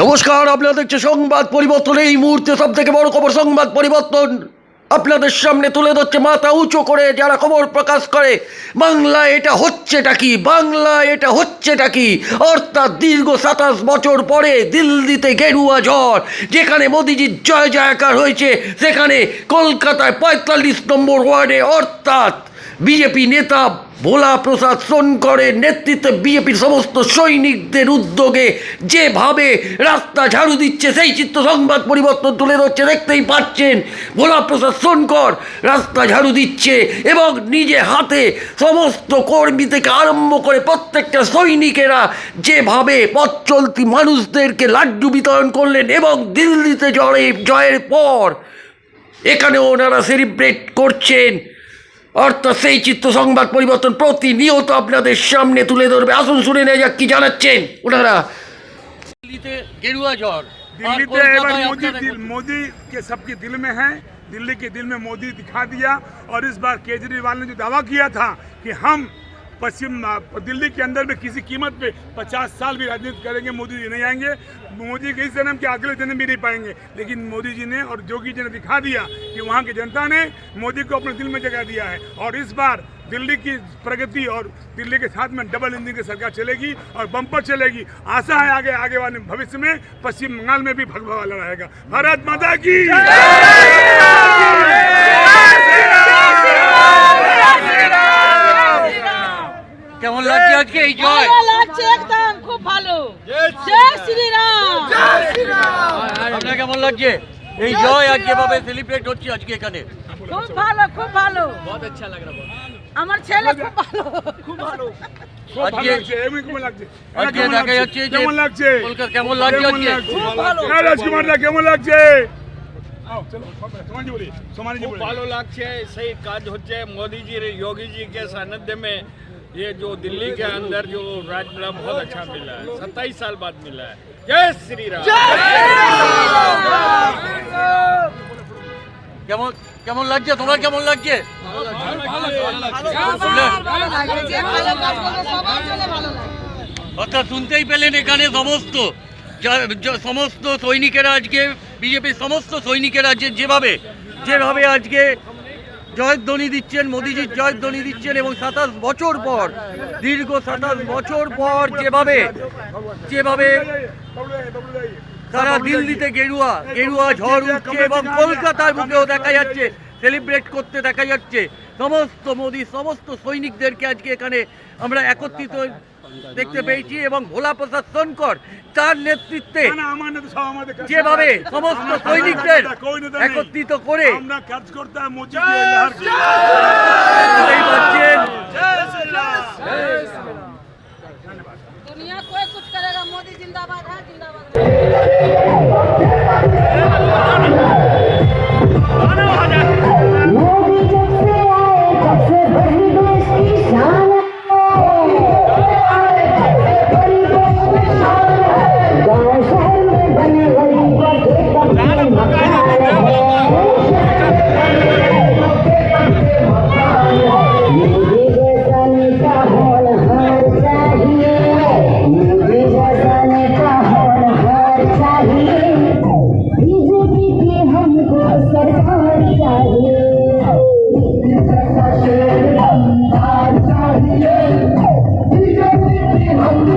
নমস্কার, আপনারা দেখছে সংবাদ পরিবর্তন। এই মুহূর্তে সব থেকে বড় খবর, সংবাদ পরিবর্তন। আপনাদের সামনে তুলে ধরছে মাথা উঁচু করে, যারা খবর প্রকাশ করে, বাংলা এটা হচ্ছেটা কি? বাংলা এটা হচ্ছেটা কি? অর্থাৎ দীর্ঘ সাতাশ বছর পরে দিল্লিতে গেরুয়া ঝড়, যেখানে মোদিজির জয় জয়কার হয়েছে, সেখানে কলকাতায় পঁয়তাল্লিশ নম্বর ওয়ার্ডে, অর্থাৎ বিজেপি নেতা ভোলা প্রসাদ সোনকরের নেতৃত্বে বিজেপির সমস্ত সৈনিকদের উদ্যোগে যেভাবে রাস্তা ঝাড়ু দিচ্ছে, সেই চিত্র সংবাদ পরিবর্তন তুলে ধরছে, দেখতেই পাচ্ছেন। ভোলা প্রসাদ সোনকর রাস্তা ঝাড়ু দিচ্ছে এবং নিজে হাতে সমস্ত কর্মী থেকে আরম্ভ করে প্রত্যেকটা সৈনিকেরা যেভাবে পথ চলতি মানুষদেরকে লাড্ডু বিতরণ করলেন এবং দিল্লিতে জয়ে, জয়ের পর এখানে ওনারা সেলিব্রেট করছেন। অর্থাৎ সেই চিত্র সংবাদ পরিবর্তন প্রতিনিয়ত আপনাদের সামনে তুলে ধরবে আসুন শুনে নেওয়া যাক কি জানাচ্ছেন ওনারা দিল্লিতে গেরুয়া ঝড় दिल्ली पे एवं मोदी दिल, मोदी के सबके दिल में है दिल्ली के दिल में मोदी दिखा दिया और इस बार केजरीवाल ने जो दावा किया था कि हम पश्चिम दिल्ली के अंदर में किसी कीमत पे 50 साल भी राजनीति करेंगे, मोदी जी नहीं आएँगे। मोदी के इस जन्म के अगले जन्म भी नहीं पाएँगे। लेकिन मोदी जी ने और जोगी जी ने दिखा दिया कि वहाँ की जनता ने मोदी को अपने दिल में जगह दिया है। और इस बार दिल्ली की प्रगति और दिल्ली के साथ में डबल इंजन की सरकार चलेगी और बम्पर चलेगी। आशा है आगे आगे वाले भविष्य में पश्चिम बंगाल में भी भगवा रहेगा भारत माता की কে জয়? আপনাকে কেমন লাগছে? এই জয় আজ যেভাবে সেলিব্রেট হচ্ছে আজকে এখানে। খুব ভালো খুব ভালো। আচ্ছা আমার ছেলে খুব ভালো। খুব ভালো। সেই কাজ হচ্ছে মোদিজির যোগীজি কে সান্নিধ্য মে ये जो दिल्ली के अंदर जो राज मिला बहुत अच्छा मिला है सत्ताईस साल बाद मिला है जय श्री राम কেমন কেমন লাগছে তোমার কেমন লাগছে ভালো লাগছে যে ভালো কাজ করবে সবার জন্য ভালো লাগে অর্থাৎ শুনতেই পেলেন এখানে সমস্ত যা- যা- সমস্ত সৈনিকেরা আজকে বিজেপির সমস্ত সৈনিকেরা যে যেভাবে যেভাবে আজকে জয়ধ্বনি দিচ্ছেন মোদিজির জয়ধ্বনি দিচ্ছেন এবং সাতাশ বছর পর, দীর্ঘ সাতাশ বছর পর যেভাবে যেভাবে সারা দিল্লিতে গেরুয়া গেরুয়া ঝড় উঠছে এবং কলকাতার বুকেও দেখা যাচ্ছে সেলিব্রেট করতে দেখা যাচ্ছে। সমস্ত মোদি, সমস্ত সৈনিকদেরকে আজকে এখানে আমরা একত্রিত দেখতে পেয়েছি এবং ভোলা প্রসাদ সোনকর তার নেতৃত্বে যেভাবে সমস্ত সৈনিকদের একত্রিত করে কাজ করতাম दुनिया